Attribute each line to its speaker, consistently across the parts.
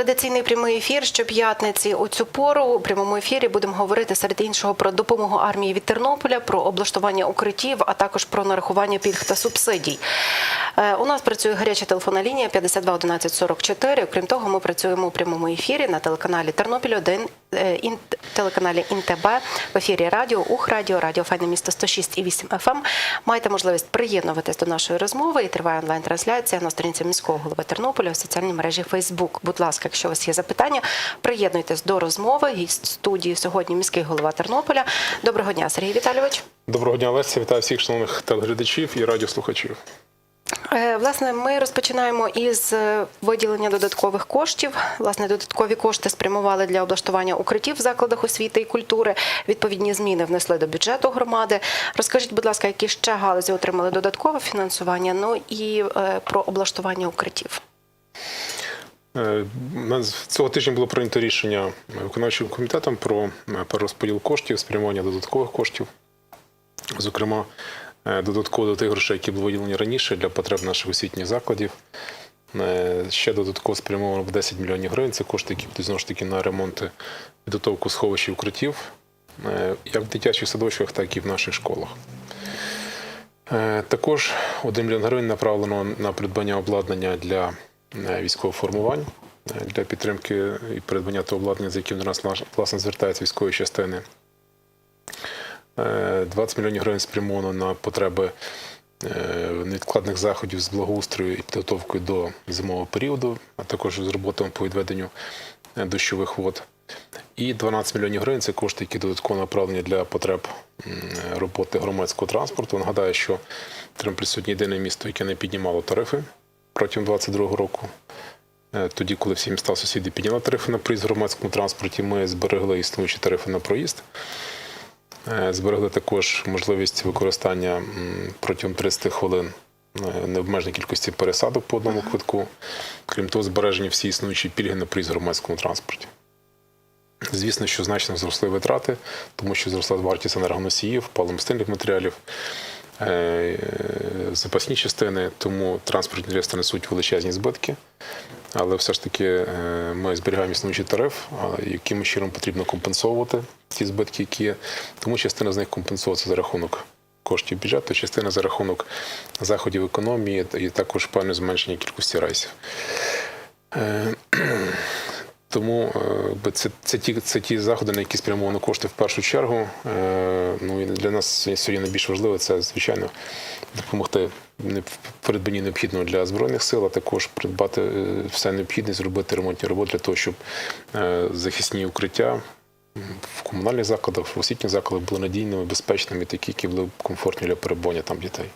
Speaker 1: Традиційний прямий ефір щоп'ятниці у цю пору у прямому ефірі будемо говорити серед іншого про допомогу армії від Тернополя, про облаштування укриттів, а також про нарахування пільг та субсидій. Е, У нас працює гаряча телефонна лінія 52 11 44. Окрім того, ми працюємо у прямому ефірі на телеканалі Тернопіль 1, е, ін- телеканалі ІНТБ, в ефірі радіо, Ух Радіо, Радіо Файне місто 106 і 8 FM. Маєте можливість приєднуватись до нашої розмови і триває онлайн-трансляція на сторінці міського голови Тернополя у соціальній мережі Facebook. Будь ласка, якщо у вас є запитання, приєднуйтесь до розмови. Гість студії сьогодні міський голова Тернополя. Доброго дня, Сергій Віталійович.
Speaker 2: Доброго дня, Леся. Вітаю всіх шановних телеглядачів і радіослухачів.
Speaker 1: Е, Власне, ми розпочинаємо із е, виділення додаткових коштів. Власне, додаткові кошти спрямували для облаштування укриттів в закладах освіти і культури. Відповідні зміни внесли до бюджету громади. Розкажіть, будь ласка, які ще галузі отримали додаткове фінансування? Ну і е, про облаштування укриттів.
Speaker 2: Цього тижня було прийнято рішення виконавчим комітетом про перерозподіл коштів, спрямування додаткових коштів. Зокрема, додатково до тих грошей, які були виділені раніше для потреб наших освітніх закладів. Е, Ще додатково спрямовано в 10 мільйонів гривень. Це кошти, які будуть знову ж таки на ремонти підготовку сховищ і укриттів, е, як в дитячих садочках, так і в наших школах. Е, Також 1 мільйон гривень направлено на придбання обладнання для е, військових формувань е, для підтримки і придбання того обладнання, за яким до нас власне звертаються військові частини. Е, 20 мільйонів гривень спрямовано на потреби е, невідкладних заходів з благоустрою і підготовкою до зимового періоду, а також з роботами по відведенню е, дощових вод. І 12 мільйонів гривень це кошти, які додатково направлені для потреб роботи громадського транспорту. Нагадаю, що Тернопіль сьогодні єдине місто, яке не піднімало тарифи протягом 2022 року. Е, Тоді, коли всі міста сусіди підняли тарифи на проїзд в громадському транспорті, ми зберегли існуючі тарифи на проїзд. Е, Зберегли також можливість використання протягом 30 хвилин е, необмеженої кількості пересадок по одному квитку. Крім того, збережені всі існуючі пільги на проїзд в громадському транспорті. Звісно, що значно зросли витрати, тому що зросла вартість енергоносіїв, паливомастильних матеріалів, е, запасні частини, тому транспортні реєстри несуть величезні збитки. Але все ж таки е, ми зберігаємо існуючий тариф, яким чином потрібно компенсовувати ті збитки, які є. Тому частина з них компенсується за рахунок коштів бюджету, частина за рахунок заходів економії і також певне зменшення кількості рейсів. Тому е, це, це, ті, це ті заходи, на які спрямовано кошти в першу чергу. Е, Ну і для нас сьогодні найбільш важливо це, звичайно, допомогти придбанні необхідного для збройних сил, а також придбати е, все необхідне, зробити ремонтні роботи для того, щоб захисні укриття в комунальних закладах, в освітніх закладах були надійними, безпечними, такі, які були комфортні для перебування там дітей.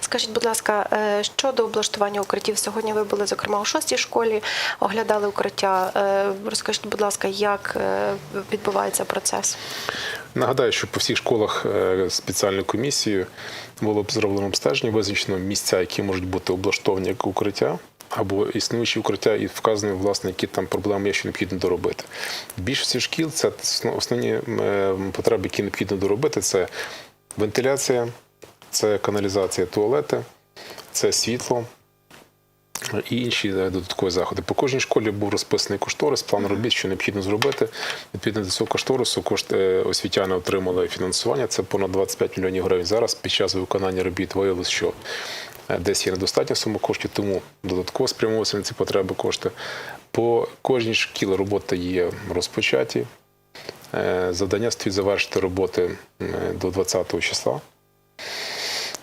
Speaker 1: Скажіть, будь ласка, е, щодо облаштування укриттів, сьогодні ви були, зокрема, у шостій школі, оглядали укриття. Е, Розкажіть, будь ласка, як е, відбувається процес?
Speaker 2: Нагадаю, що по всіх школах спеціальною комісією було б зроблено обстеження, визначено місця, які можуть бути облаштовані як укриття. Або існуючі укриття, і вказано, власне, які там проблеми є, що необхідно доробити. В більшості шкіл це основні потреби, які необхідно доробити: це вентиляція, це каналізація, туалети, це світло, і інші е, додаткові заходи. По кожній школі був розписаний кошторис, план робіт, що необхідно зробити. Відповідно до цього кошторису кошти е, освітяни отримали фінансування. Це понад 25 мільйонів гривень. Зараз під час виконання робіт виявилось, що е, десь є недостатня сума коштів, тому додатково спрямовуються на ці потреби кошти. По кожній шкілі роботи є розпочаті. Завдання стоїть завершити роботи до 20 числа.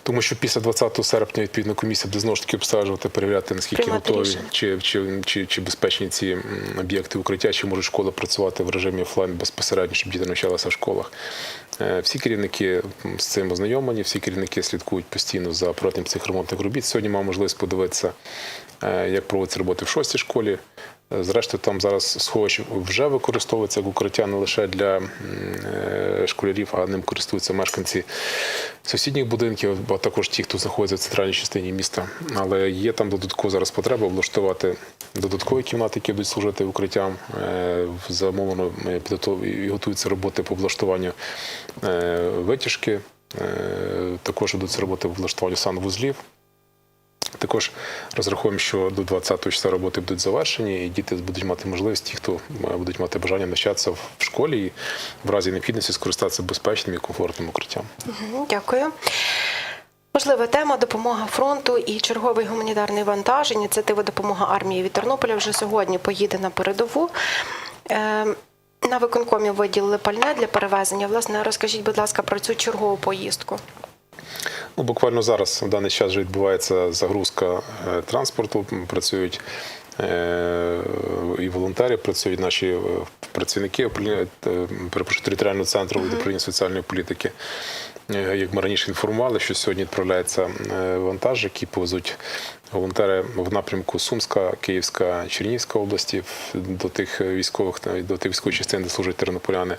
Speaker 2: Тому що після 20 серпня відповідно комісія буде знову ж таки обстежувати, перевіряти наскільки
Speaker 1: Приймати
Speaker 2: готові
Speaker 1: рішення.
Speaker 2: чи, чи, чи, чи безпечні ці об'єкти укриття, чи можуть школи працювати в режимі офлайн безпосередньо, щоб діти навчалися в школах. Е, Всі керівники з цим ознайомлені, всі керівники слідкують постійно за проведенням цих ремонтних робіт. Сьогодні мав можливість подивитися, е, як проводяться роботи в шостій школі. Зрештою, там зараз сховище вже використовується як укриття не лише для е, школярів, а ним користуються мешканці сусідніх будинків, а також ті, хто знаходиться в центральній частині міста. Але є там додатково зараз потреба облаштувати додаткові кімнати, які будуть служити укриттям. Е, Замовлено е, і готуються роботи по облаштуванню е, витяжки. Також ведуться роботи по облаштуванню санвузлів. Також розраховуємо, що до 20 числа роботи будуть завершені, і діти будуть мати можливість, ті, хто е, будуть мати бажання навчатися в школі і в разі необхідності скористатися безпечним і комфортним укриттям.
Speaker 1: Дякую. Важлива тема допомога фронту і черговий гуманітарний вантаж. Ініціатива допомога армії від Тернополя вже сьогодні поїде на передову. Е, На виконкомі виділили пальне для перевезення. Власне, розкажіть, будь ласка, про цю чергову поїздку.
Speaker 2: Ну, буквально зараз в даний час вже відбувається загрузка е, транспорту. Працюють е, і волонтери, працюють наші е, працівники перепрошую, територіального центру управління соціальної політики. Як ми раніше інформували, що сьогодні відправляється вантаж, який повезуть волонтери в напрямку Сумська, Київська, Чернігівська області до тих військових до тих військових частин, де служать тернополяни.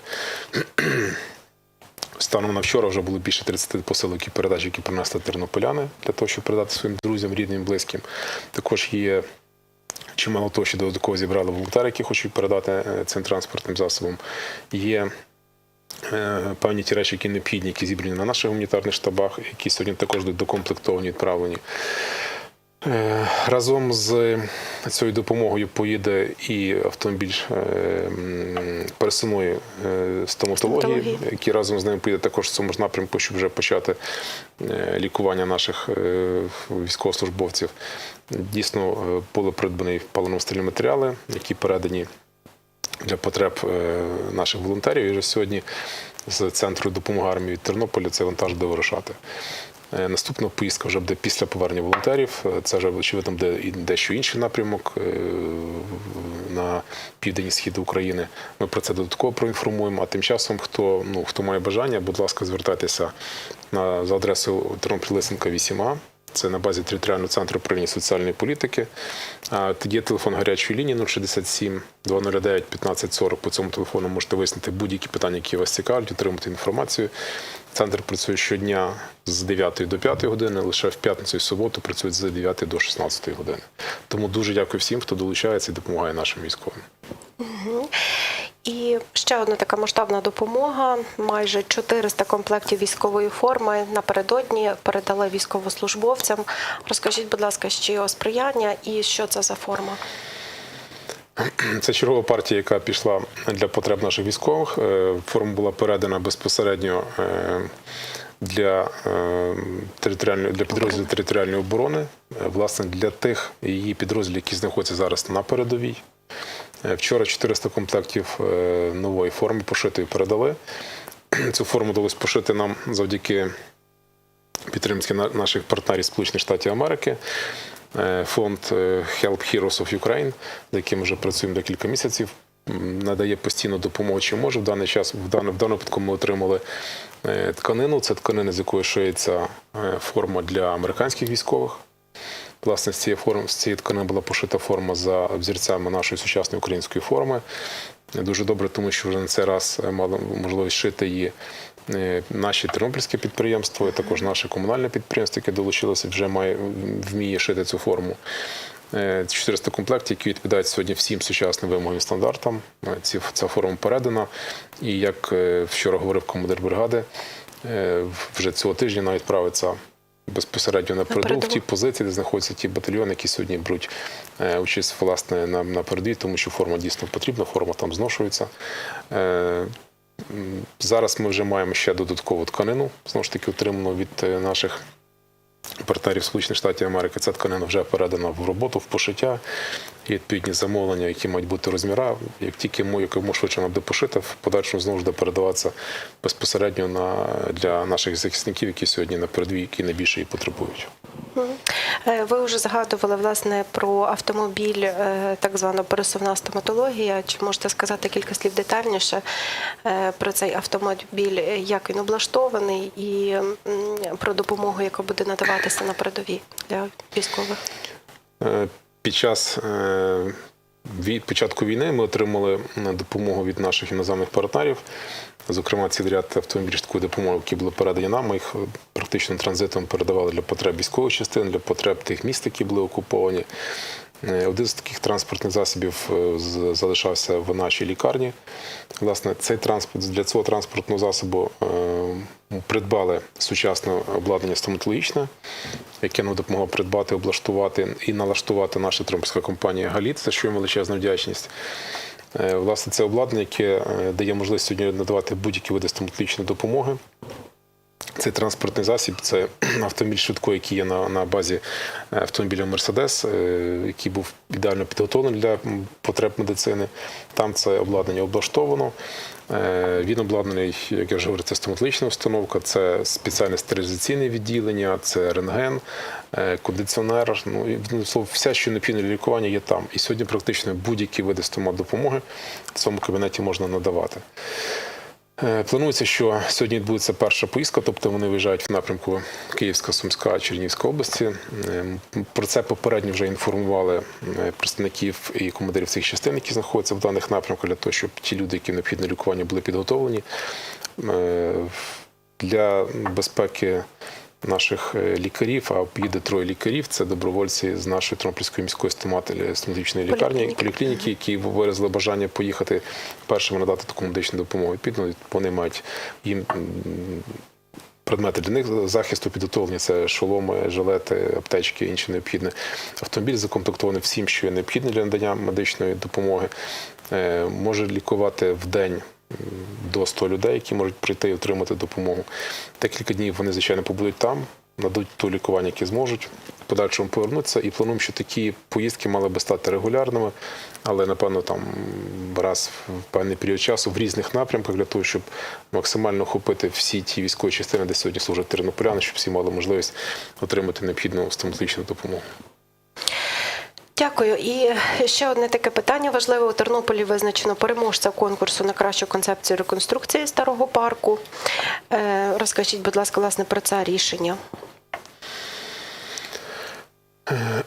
Speaker 2: Станом на вчора вже було більше 30 посилок і передач, які принесли тернополяни для того, щоб передати своїм друзям, рідним, близьким. Також є чимало того, що додатково зібрали волонтери, які хочуть передати е, цим транспортним засобом. Є е, певні ті речі, які необхідні, які зібрані на наших гуманітарних штабах, які сьогодні також докомплектовані, відправлені. Е, Разом з цією допомогою поїде і автомобіль е, пересувної е, стоматології, який разом з ним поїде також в цьому ж напрямку, щоб вже почати лікування наших військовослужбовців. Дійсно, були придбані паливно-мастильні матеріали, які передані для потреб наших волонтерів. І вже сьогодні з центру допомоги армії Тернополя цей вантаж буде вирушати. Е, Наступна поїздка вже буде після повернення волонтерів. Е, Це вже очевидно буде дещо інший напрямок е, на південь і схід України. Ми про це додатково проінформуємо. А тим часом, хто ну хто має бажання, будь ласка, звертайтеся на за адресою Тернопіль Лисенка 8А. Це на базі територіального центру управління соціальної політики. Є телефон гарячої лінії 067 209 1540. По цьому телефону можете вияснити будь-які питання, які вас цікавлять, отримати інформацію. Центр працює щодня з 9 до 5 години, лише в п'ятницю і суботу працюють з 9 до 16 години. Тому дуже дякую всім, хто долучається і допомагає нашим військовим.
Speaker 1: І ще одна така масштабна допомога. Майже 400 комплектів військової форми напередодні передали військовослужбовцям. Розкажіть, будь ласка, з чийого сприяння і що це за форма?
Speaker 2: Це чергова партія, яка пішла для потреб наших військових. Е, Форма була передана безпосередньо е, для е, для підрозділів територіальної оборони, власне, для тих її підрозділів, які знаходяться зараз на передовій. Е, Вчора 400 комплектів е, нової форми пошитої передали. Цю форму вдалося пошити нам завдяки підтримки на- наших партнерів Сполучених Штатів Америки. Е, Фонд Help Heroes of Ukraine, з яким вже працюємо декілька місяців, надає постійну допомогу, чи може. В даний час, в даному, в даному випадку ми отримали тканину. Це тканина, з якої шиється форма для американських військових. Власне, з цієї форми, з цієї тканини була пошита форма за обзірцями нашої сучасної української форми. Дуже добре, тому що вже на цей раз е, мали можливість шити її е, наші тернопільські підприємства, і також наше комунальне підприємство, яке долучилося, вже має вміє шити цю форму. Е, 400 комплектів, які відповідають сьогодні всім сучасним вимогам і стандартам. Е, Ці, ця форма передана. І як е, вчора говорив командир бригади, е, вже цього тижня навіть правиться безпосередньо на передову, в ті позиції, де знаходяться ті батальйони, які сьогодні беруть е, участь власне на, на передовій, тому що форма дійсно потрібна, форма там зношується. Е, Зараз ми вже маємо ще додаткову тканину, знову ж таки, отриману від е, наших партнерів Сполучених Штатів Америки. Ця тканина вже передана в роботу, в пошиття. і відповідні замовлення, які мають бути розміра. Як тільки якомога швидше нам буде пошити, в подальшому знову ж буде передаватися безпосередньо на, для наших захисників, які сьогодні на передовій, які найбільше її потребують.
Speaker 1: Е, Ви вже згадували власне про автомобіль, е, так звана пересувна стоматологія. Чи можете сказати кілька слів детальніше е, про цей автомобіль, як він облаштований, і про допомогу, яка буде надаватися на передовій для військових?
Speaker 2: Під час від початку війни ми отримали допомогу від наших іноземних партнерів. Зокрема, цілий ряд автомобілів швидкої допомоги, які були передані нам. Ми їх е, практично транзитом передавали для потреб військових частин, для потреб тих міст, які були окуповані. Е, Один з таких транспортних засобів е, залишався в нашій лікарні. Власне, цей транспорт для цього транспортного засобу придбали сучасне обладнання стоматологічне, яке нам допомогло придбати, облаштувати і налаштувати наша трампська компанія Галіт, за що їм величезна вдячність. Е, Власне, це обладнання, яке е, дає можливість сьогодні надавати будь-які види стоматологічної допомоги. Цей транспортний засіб це автомобіль швидко, який є на, на базі е, автомобіля Мерседес, який був ідеально підготовлений для потреб медицини. Там це обладнання облаштовано. Е, Він обладнаний, як я вже говорив, це стоматологічна установка, це спеціальне стерилізаційне відділення, це рентген, е, кондиціонер. Ну і ну, слово, все, що необхідне для лікування, є там. І сьогодні практично будь-які види стомат допомоги в цьому кабінеті можна надавати. Е, Планується, що сьогодні відбудеться перша поїздка, тобто вони виїжджають в напрямку Київська, Сумська, Чернігівська області. Про це попередньо вже інформували представників і командирів цих частин, які знаходяться в даних напрямках, для того, щоб ті люди, які необхідні лікування, були підготовлені. Е, Для безпеки наших е, лікарів, а поїде троє лікарів. Це добровольці з нашої Тромпільської міської стомати- стоматологічної лікарні,
Speaker 1: Поліклініки.
Speaker 2: які виразили бажання поїхати першими надати таку медичну допомогу. Відповідно, вони мають їм предмети для них захисту підготовлені. Це шоломи, жилети, аптечки, інше необхідне. Автомобіль закомплектований всім, що є необхідне для надання медичної допомоги. Е, Може лікувати в день до 100 людей, які можуть прийти і отримати допомогу. Декілька днів вони, звичайно, побудуть там, надуть то лікування, яке зможуть. В подальшому повернуться і плануємо, що такі поїздки мали би стати регулярними, але напевно там раз в певний період часу в різних напрямках для того, щоб максимально охопити всі ті військові частини, де сьогодні служать тернополяни, щоб всі мали можливість отримати необхідну стоматологічну допомогу.
Speaker 1: Дякую. І ще одне таке питання важливе. У Тернополі визначено переможця конкурсу на кращу концепцію реконструкції старого парку. Е, Розкажіть, будь ласка, власне про це рішення.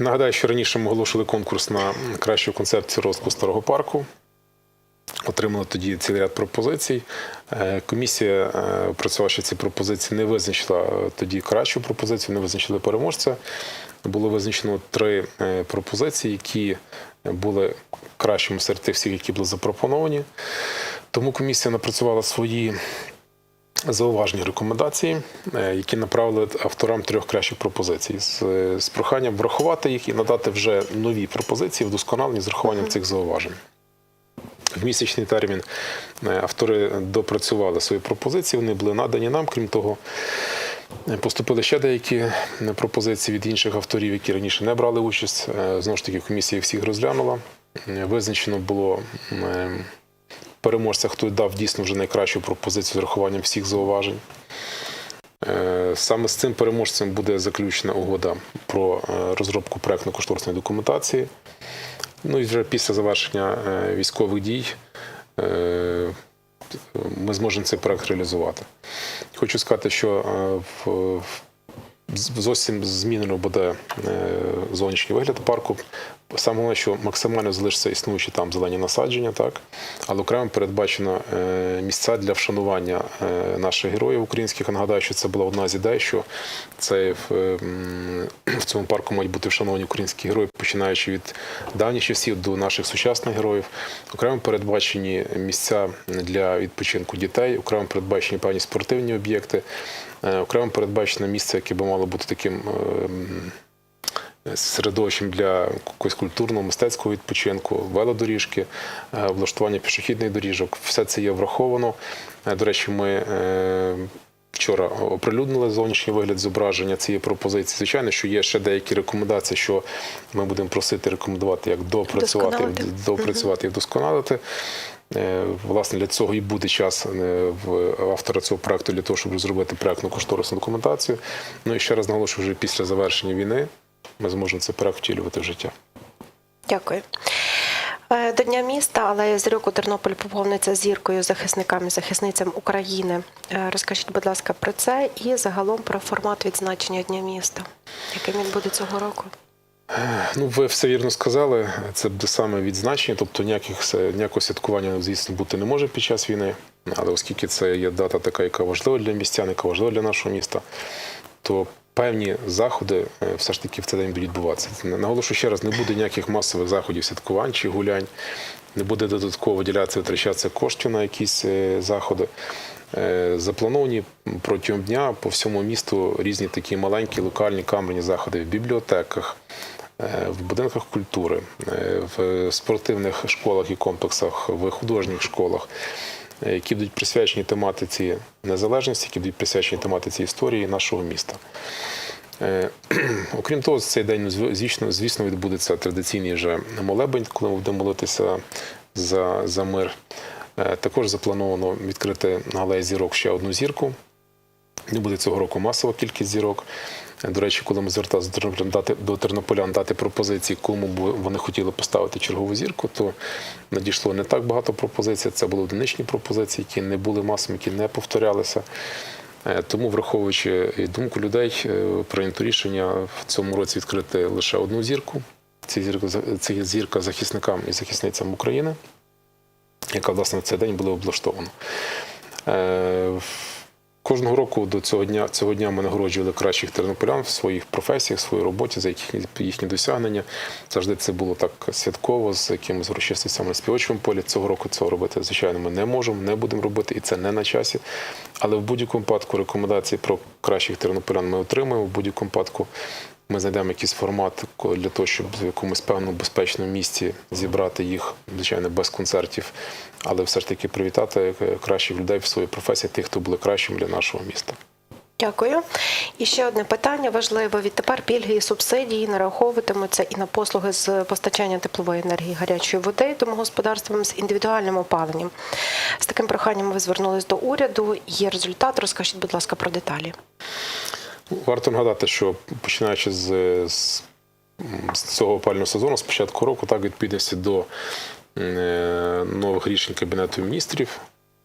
Speaker 2: Нагадаю, що раніше ми оголошували конкурс на кращу концепцію розвитку старого парку. Отримали тоді цілий ряд пропозицій. Е, Комісія, е, опрацювавши ці пропозиції, не визначила е, тоді кращу пропозицію, не визначили переможця. Було визначено три е, пропозиції, які були кращими серед тих всіх, які були запропоновані. Тому комісія напрацювала свої зауважені рекомендації, е, які направили авторам трьох кращих пропозицій з, з проханням врахувати їх і надати вже нові пропозиції, вдосконалені з рахуванням цих зауважень. В місячний термін е, автори допрацювали свої пропозиції, вони були надані нам. Крім того, е, поступили ще деякі е, пропозиції від інших авторів, які раніше не брали участь. Е, Знову ж таки, комісія всіх розглянула. Е, Визначено було е, переможця, хто дав дійсно вже найкращу пропозицію з урахуванням всіх зауважень. Е, Саме з цим переможцем буде заключена угода про е, розробку проектно-кошторисної документації. Ну і вже після завершення е, військових дій е, ми зможемо цей проект реалізувати. Хочу сказати, що е, в, зовсім змінено буде е, зовнішній вигляд парку. Саме головне, що максимально залишиться існуючі там зелені насадження, так але окремо передбачено е, місця для вшанування е, наших героїв українських. Нагадаю, що це була одна з ідей, що це в, е, в цьому парку мають бути вшановані українські герої, починаючи від давніх часів до наших сучасних героїв. Окремо передбачені місця для відпочинку дітей, окремо передбачені певні спортивні об'єкти, окремо передбачено місце, яке би мало бути таким. Середовищем для якогось культурного, мистецького відпочинку, велодоріжки, е, облаштування пішохідних доріжок. Все це є враховано. Е, До речі, ми е, вчора оприлюднили зовнішній вигляд зображення цієї пропозиції. Звичайно, що є ще деякі рекомендації, що ми будемо просити рекомендувати, як допрацювати, допрацювати і вдосконалити. Власне, для цього і буде час в автора цього проекту для того, щоб розробити проектну кошторисну документацію. Ну і ще раз наголошую, вже після завершення війни ми зможемо цей проект втілювати в життя.
Speaker 1: Дякую. Е, До Дня міста, але зірок у Тернополі поповниться зіркою захисникам і захисницям України. Е, Розкажіть, будь ласка, про це і загалом про формат відзначення Дня міста, яким він буде цього року.
Speaker 2: Ну, ви все вірно сказали. Це буде саме відзначення, тобто ніяких ніякого святкування, звісно, бути не може під час війни. Але оскільки це є дата така, яка важлива для містян, яка важлива для нашого міста, то певні заходи е, все ж таки в цей день будуть відбуватися. Наголошую ще раз, не буде ніяких масових заходів, святкувань чи гулянь, не буде додатково виділятися, витрачатися коштів на якісь е, заходи. Е, Заплановані протягом дня по всьому місту різні такі маленькі локальні камерні заходи в бібліотеках, в будинках культури, в спортивних школах і комплексах, в художніх школах, які будуть присвячені тематиці незалежності, які будуть присвячені тематиці історії нашого міста. Е, Окрім того, цей день звісно, звісно відбудеться традиційний вже молебень, коли ми будемо молитися за, за мир. Е, Також заплановано відкрити на алеї зірок ще одну зірку. Не буде цього року масова кількість зірок. Е, До речі, коли ми зверталися до тернополян дати, пропозиції, кому б вони хотіли поставити чергову зірку, то надійшло не так багато пропозицій. Це були одиничні пропозиції, які не були масовими, які не повторялися. Е, Тому, враховуючи думку людей, е, прийнято рішення в цьому році відкрити лише одну зірку. Це зірка, це зірка захисникам і захисницям України, яка власне в цей день була облаштована. Кожного року до цього дня цього дня ми нагороджували кращих тернополян в своїх професіях, в своїй роботі за їхні, їхні досягнення. Завжди це було так святково, з якимось урочистостями на співочому полі. Цього року цього робити, звичайно, ми не можемо, не будемо робити, і це не на часі. Але в будь-якому випадку рекомендації про кращих тернополян ми отримаємо. В будь-якому випадку ми знайдемо якийсь формат для того, щоб в якомусь певному безпечному місці зібрати їх, звичайно, без концертів, але все ж таки привітати е, кращих людей в своїй професії, тих, хто були кращим для нашого міста.
Speaker 1: Дякую. І ще одне питання важливе. Відтепер пільги і субсидії нараховуватимуться і на послуги з постачання теплової енергії гарячої води домогосподарствам з індивідуальним опаленням. З таким проханням ви звернулись до уряду. Є результат. Розкажіть, будь ласка, про деталі.
Speaker 2: Варто нагадати, що починаючи з, з, з цього опального сезону, з початку року, так, відповідності до е, нових рішень Кабінету міністрів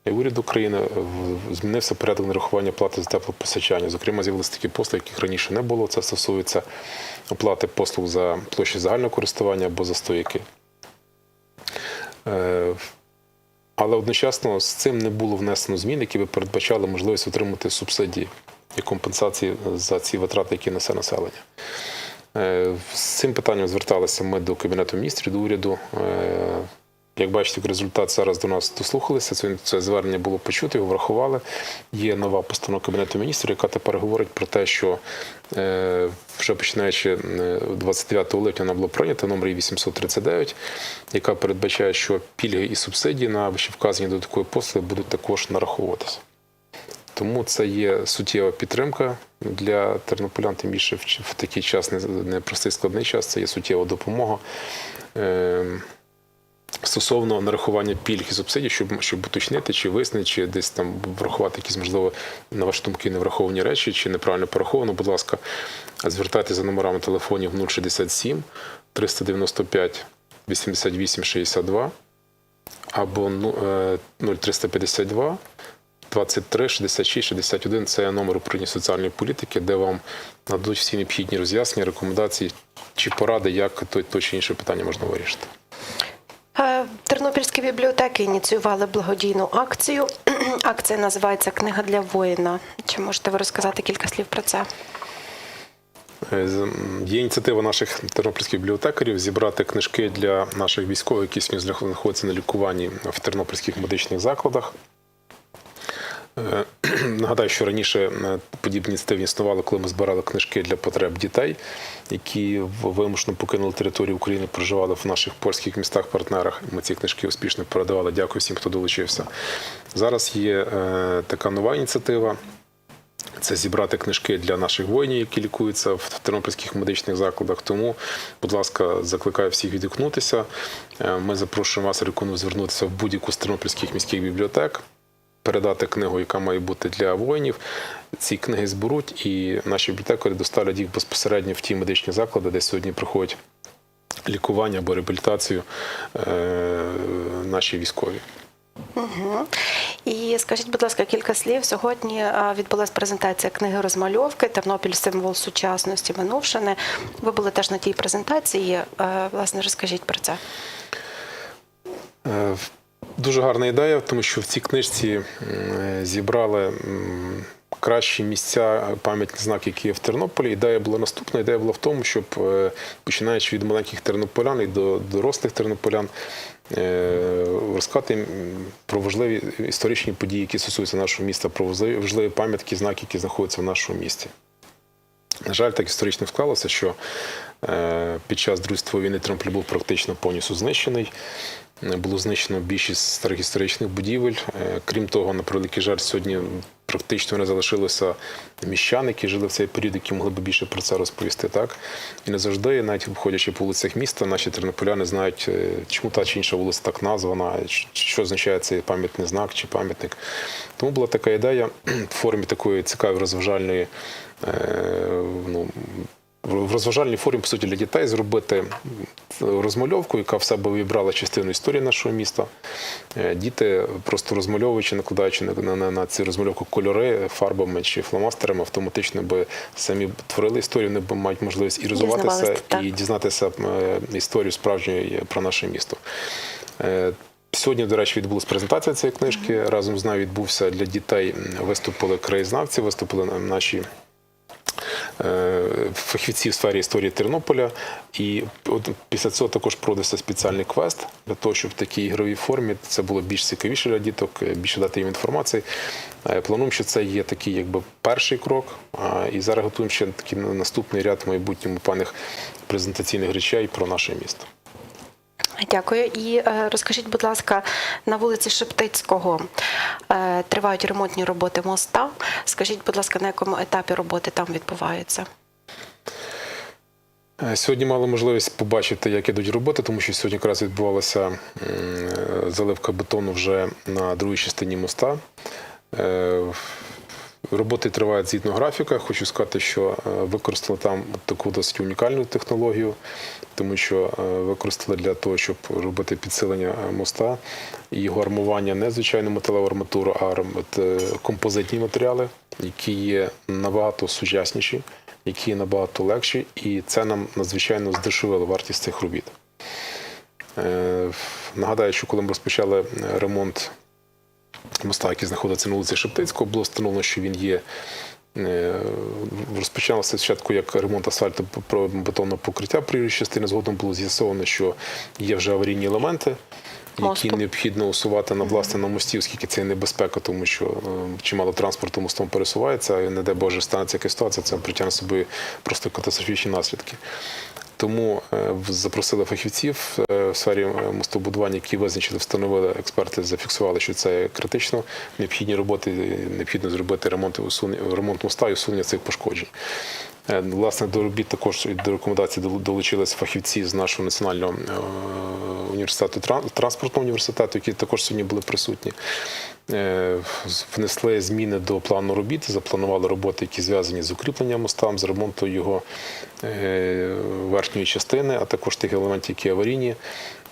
Speaker 2: і уряду України в- змінився порядок нарахування плати за теплопостачання. Зокрема, з'явилися такі послуги, яких раніше не було. Це стосується оплати послуг за площі загального користування або за стояки. Е, але одночасно з цим не було внесено змін, які би передбачали можливість отримати субсидії і компенсації за ці витрати, які несе населення. Е, З цим питанням зверталися ми до Кабінету міністрів, до уряду. Е, Як бачите, результат зараз до нас дослухалися. Це, це звернення було почуто, його врахували. Є нова постанова Кабінету міністрів, яка тепер говорить про те, що е, вже починаючи е, 29 липня вона була прийнята, номер її 839, яка передбачає, що пільги і субсидії на вищевказані додаткові послуги будуть також нараховуватися. Тому це є суттєва підтримка для тернополян, тим більше в, такий час, непростий складний час, це є суттєва допомога. Е, Стосовно нарахування пільг і субсидій, щоб, щоб уточнити, чи вияснити, чи десь там врахувати якісь, можливо, на ваші думки, невраховані речі, чи неправильно пораховано, будь ласка, звертайтеся за номерами телефонів 067 395 88 62 або ну, е, 0352 23 66 61 – це номер управління соціальної політики, де вам нададуть всі необхідні роз'яснення, рекомендації чи поради, як то, то чи інше питання можна вирішити.
Speaker 1: Е, Тернопільські бібліотеки ініціювали благодійну акцію. Акція називається Книга для воїна. Чи можете ви розказати кілька слів про це?
Speaker 2: Е, Є ініціатива наших тернопільських бібліотекарів зібрати книжки для наших військових, які сьогодні знаходяться на лікуванні в тернопільських медичних закладах. Е, Нагадаю, що раніше е, подібні ініціативи існували, коли ми збирали книжки для потреб дітей, які вимушено покинули територію України, проживали в наших польських містах-партнерах. Ми ці книжки успішно передавали. Дякую всім, хто долучився. Зараз є е, така нова ініціатива. Це зібрати книжки для наших воїнів, які лікуються в тернопільських медичних закладах. Тому, будь ласка, закликаю всіх відгукнутися. Ми запрошуємо вас рекомендую звернутися в будь-яку з тернопільських міських бібліотек, передати книгу, яка має бути для воїнів. Ці книги зберуть, і наші бібліотекарі доставлять їх безпосередньо в ті медичні заклади, де сьогодні проходять лікування або реабілітацію е, наші військові.
Speaker 1: Угу. І скажіть, будь ласка, кілька слів. Сьогодні відбулася презентація книги розмальовки Тернопіль символ сучасності минувшини. Ви були теж на тій презентації. Е, Власне, розкажіть про це.
Speaker 2: Дуже гарна ідея, тому що в цій книжці зібрали кращі місця, пам'ятні знаки, які є в Тернополі. Ідея була наступна. Ідея була в тому, щоб е, починаючи від маленьких тернополян і до дорослих тернополян. е, Розказати про важливі історичні події, які стосуються нашого міста, про важливі пам'ятки, знаки, які знаходяться в нашому місті. На жаль, так історично склалося, що під час Другої війни Тернопіль був практично повністю знищений. Е, Було знищено більшість старих історичних будівель. Е, Крім того, на превеликий жаль, сьогодні практично не залишилося міщан, які жили в цей період, які могли б більше про це розповісти. Так? І не завжди, навіть обходячи по вулицях міста, наші тернополяни знають, е, чому та чи інша вулиця так названа, що означає цей пам'ятний знак чи пам'ятник. Тому була така ідея в формі такої цікавої розважальної е, ну, в розважальній формі, по суті, для дітей зробити розмальовку, яка в себе вибрала частину історії нашого міста. Е, Діти, просто розмальовуючи, накладаючи на, на, на, на ці розмальовку кольори фарбами чи фломастерами, автоматично би самі творили історію, вони б мають можливість і розвиватися, і дізнатися е, історію справжньої про наше місто. Е, Сьогодні, до речі, відбулася презентація цієї книжки. Разом з нею відбувся для дітей. Виступили краєзнавці, виступили наші е, фахівці в сфері історії Тернополя. І от після цього також продався спеціальний квест для того, щоб в такій ігровій формі це було більш цікавіше для діток, е, більше дати їм інформації. Е, Плануємо, що це є такий якби перший крок. І зараз готуємо ще такий наступний ряд в майбутньому певних презентаційних речей про наше місто.
Speaker 1: Дякую. І е, розкажіть, будь ласка, на вулиці Шептицького е, тривають ремонтні роботи моста. Скажіть, будь ласка, на якому етапі роботи там відбуваються?
Speaker 2: Е, Сьогодні мали можливість побачити, як ідуть роботи, тому що сьогодні якраз відбувалася заливка бетону вже на другій частині моста. Роботи тривають згідно графіка. Хочу сказати, що використали там таку досить унікальну технологію, тому що е, використали для того, щоб робити підсилення е, моста і його армування не звичайну металеву арматуру, а е, композитні матеріали, які є набагато сучасніші, які є набагато легші, і це нам надзвичайно здешевило вартість цих робіт. Нагадаю, що коли ми розпочали ремонт моста, який знаходиться на вулиці Шептицького, було встановлено, що він є. Е, Розпочалося спочатку як ремонт асфальту бетонного покриття приїжджої частини. Згодом було з'ясовано, що є вже аварійні елементи,
Speaker 1: Мосту.
Speaker 2: які необхідно усувати на власне на мості, оскільки це небезпека, тому що е, чимало транспорту мостом пересувається, і не дай Боже станеться якась ситуація, це притягне собою просто катастрофічні наслідки. Тому е, запросили фахівців е, в сфері е, мостобудування, які визначили, встановили експерти, зафіксували, що це критично. Необхідні роботи, необхідно зробити ремонт, ремонт моста і усунення цих пошкоджень. Е, Власне, до робіт також і до рекомендацій дол- долучились фахівці з нашого національного е, університету транспортного університету, які також сьогодні були присутні. Е, Внесли зміни до плану робіт, запланували роботи, які зв'язані з укріпленням моста, з ремонтом його верхньої частини, а також тих елементів, які аварійні.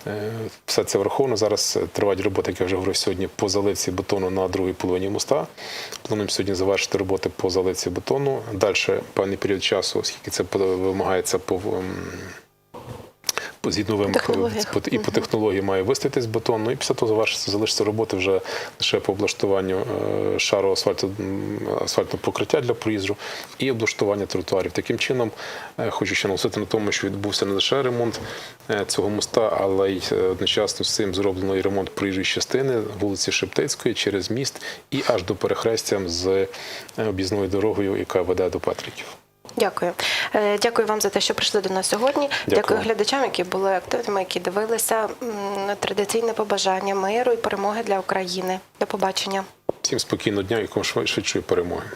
Speaker 2: Е, Все це враховано. Зараз тривають роботи, як я вже говорив сьогодні, по заливці бетону на другій половині моста. Плануємо сьогодні завершити роботи по заливці бетону. Далі певний період часу, оскільки це вимагається ем, по згідно вимог і по технології має виставитись бетон. Ну і після того завершиться, залишиться роботи вже лише по облаштуванню е, шару асфальту, асфальтного покриття для проїзду і облаштування тротуарів. Таким чином, е, хочу ще наголосити на тому, що відбувся не лише ремонт е, цього моста, але й одночасно з цим зроблено і ремонт проїжджої частини вулиці Шептицької через міст і аж до перехрестя з об'їзною дорогою, яка веде до Петриків.
Speaker 1: Дякую. Е, Дякую вам за те, що прийшли до нас сьогодні.
Speaker 2: Дякую.
Speaker 1: Дякую глядачам, які були активними, які дивилися. на Традиційне побажання миру і перемоги для України. До побачення.
Speaker 2: Всім спокійного дня і швидшої перемоги.